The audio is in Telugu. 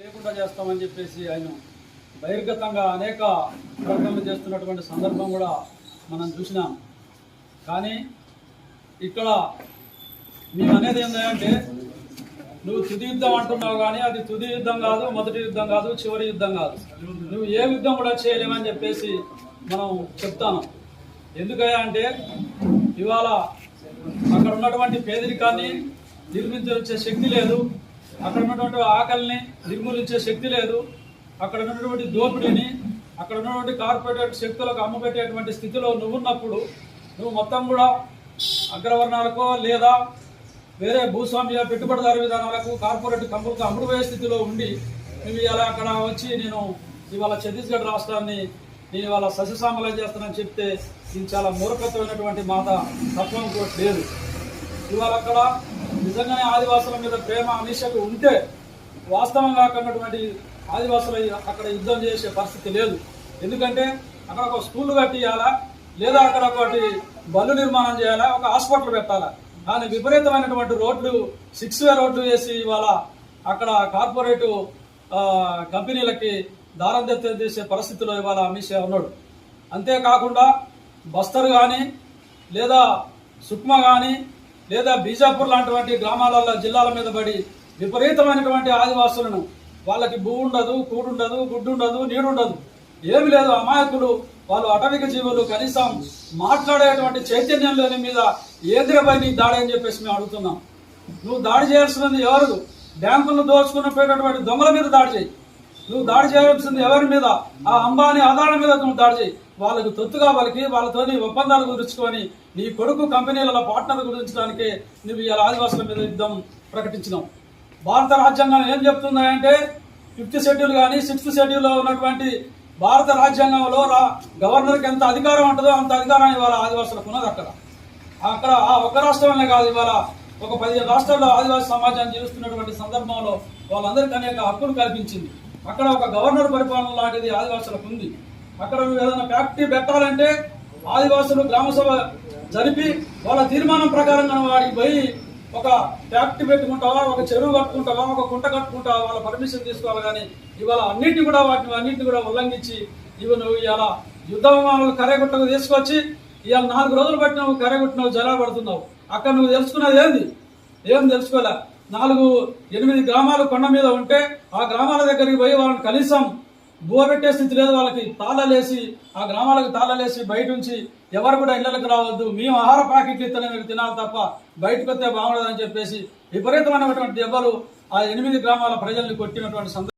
లేకుండా చేస్తామని చెప్పేసి ఆయన బహిర్గతంగా అనేక ప్రకటనలు చేస్తున్నటువంటి సందర్భం కూడా మనం చూసినాం. కానీ ఇక్కడ మేము అనేది ఏంటంటే నువ్వు తుది యుద్ధం అంటున్నావు కానీ అది తుది యుద్ధం కాదు మొదటి యుద్ధం కాదు చివరి యుద్ధం కాదు. నువ్వు ఏ యుద్ధం కూడా చేయలేమని చెప్పేసి మనం చెప్తాను. ఎందుకయ్యా అంటే ఇవాళ అక్కడ ఉన్నటువంటి పేదరికాన్ని నిర్మించే శక్తి లేదు. అక్కడ ఉన్నటువంటి ఆకలిని నిర్మూలించే శక్తి లేదు. అక్కడ ఉన్నటువంటి దోపిడీని అక్కడ ఉన్నటువంటి కార్పొరేట్ శక్తులకు అమ్మబెట్టేటువంటి స్థితిలో నువ్వున్నప్పుడు నువ్వు మొత్తం కూడా అగ్రవర్ణాలకో లేదా వేరే భూస్వామ్య పెట్టుబడిదారు విధానాలకు కార్పొరేట్ కంపెనీలకు అమ్ముడుపోయే స్థితిలో ఉండి నువ్వు ఇలా అక్కడ వచ్చి నేను ఇవాళ ఛత్తీస్గఢ్ రాష్ట్రాన్ని నేను ఇవాళ సస్యసామలం చేస్తానని చెప్తే ఇది చాలా మూర్ఖత్వమైనటువంటి మాట తత్వం కూడా లేదు. ఇవాళ అక్కడ నిజంగానే ఆదివాసుల మీద ప్రేమ అనిశకు ఉంటే వాస్తవంగా అక్కడున్నటువంటి ఆదివాసులు అక్కడ యుద్ధం చేసే పరిస్థితి లేదు. ఎందుకంటే అక్కడ ఒక స్కూల్ కట్టియాలా లేదా అక్కడ ఒకటి బళ్ళు నిర్మాణం చేయాలా ఒక హాస్పిటల్ పెట్టాలా. కానీ విపరీతమైనటువంటి రోడ్లు సిక్స్ వే రోడ్లు వేసి ఇవాళ అక్కడ కార్పొరేట్ కంపెనీలకి దారం చేసే పరిస్థితిలో ఇవాళ అమిత్ షా ఉన్నాడు. అంతేకాకుండా బస్తర్ కానీ లేదా సుక్మ కానీ లేదా బీజాపూర్ లాంటివంటి గ్రామాలలో జిల్లాల మీద పడి విపరీతమైనటువంటి ఆదివాసులను వాళ్ళకి భూ ఉండదు కూడుండదు గుడ్డు ఉండదు నీడుండదు ఏమి లేదు అమాయకులు వాళ్ళు అటవిక జీవులు కనీసం మాట్లాడేటువంటి చైతన్యం లేని మీద ఏంద్రపై నీ దాడి అని చెప్పేసి మేము అడుగుతున్నాం. నువ్వు దాడి చేయాల్సినది ఎవరు బ్యాంకులను దోచుకుని పోయేటటువంటి దొంగల మీద దాడి చేయి. నువ్వు దాడి చేయాల్సింది ఎవరి మీద? ఆ అంబానీ ఆధారాల మీద నువ్వు దాడి చేయి. వాళ్ళకు తొత్తుగా వాళ్ళకి వాళ్ళతోని ఒప్పందాలు కుదుర్చుకొని నీ కొడుకు కంపెనీలలో పార్ట్నర్ గురించడానికి నువ్వు ఇలా ఆదివాసుల మీద యుద్ధం ప్రకటించినావు. భారత రాజ్యాంగం ఏం చెప్తుందంటే ఫిఫ్త్ షెడ్యూల్ కానీ సిక్స్త్ షెడ్యూల్లో ఉన్నటువంటి భారత రాజ్యాంగంలో రా గవర్నర్కి ఎంత అధికారం ఉంటుందో అంత అధికారం ఇవాళ ఆదివాసులకు ఉన్నది అక్కడ. అక్కడ ఆ ఒక్క రాష్ట్రంలోనే కాదు ఇవాళ ఒక పదిహేను రాష్ట్రాల్లో ఆదివాసీ సమాజాన్ని జీవిస్తున్నటువంటి సందర్భంలో వాళ్ళందరికీ అనేక హక్కులు కల్పించింది. అక్కడ ఒక గవర్నర్ పరిపాలన లాంటిది ఆదివాసులకు ఉంది. అక్కడ నువ్వు ఏదైనా ఫ్యాక్టరీ పెట్టాలంటే ఆదివాసులు గ్రామసభ జరిపి వాళ్ళ తీర్మానం ప్రకారంగా వాడికి పోయి ఒక ఫ్యాక్టరీ పెట్టుకుంటావా ఒక చెరువు కట్టుకుంటావా ఒక కుంట కట్టుకుంటావా వాళ్ళ పర్మిషన్ తీసుకోవాలి కానీ ఇవాళ అన్నిటిని కూడా వాటిని అన్నింటిని కూడా ఉల్లంఘించి ఇవి నువ్వు ఇవాళ యుద్ధ విమానాలు కరగొట్టకు తీసుకొచ్చి ఇవాళ నాలుగు రోజులు పట్టినావు నువ్వు జలా పడుతున్నావు. అక్కడ నువ్వు తెలుసుకున్నది ఏంది? ఏం తెలుసుకోలే? నాలుగు ఎనిమిది గ్రామాలు కొండ మీద ఉంటే ఆ గ్రామాల దగ్గరికి పోయి వాళ్ళని కనీసం బువ స్థితి లేదు వాళ్ళకి తాళాలేసి ఆ గ్రామాలకు తాళాలేసి బయట నుంచి ఎవరు కూడా ఇళ్ళకు రావద్దు. మేము ఆహార ప్యాకెట్లు ఇస్తేనే మీరు తినాలి తప్ప బయటకు వస్తే బాగుండదని చెప్పేసి విపరీతమైనటువంటి దెబ్బలు ఆ ఎనిమిది గ్రామాల ప్రజల్ని కొట్టినటువంటి సందర్భం.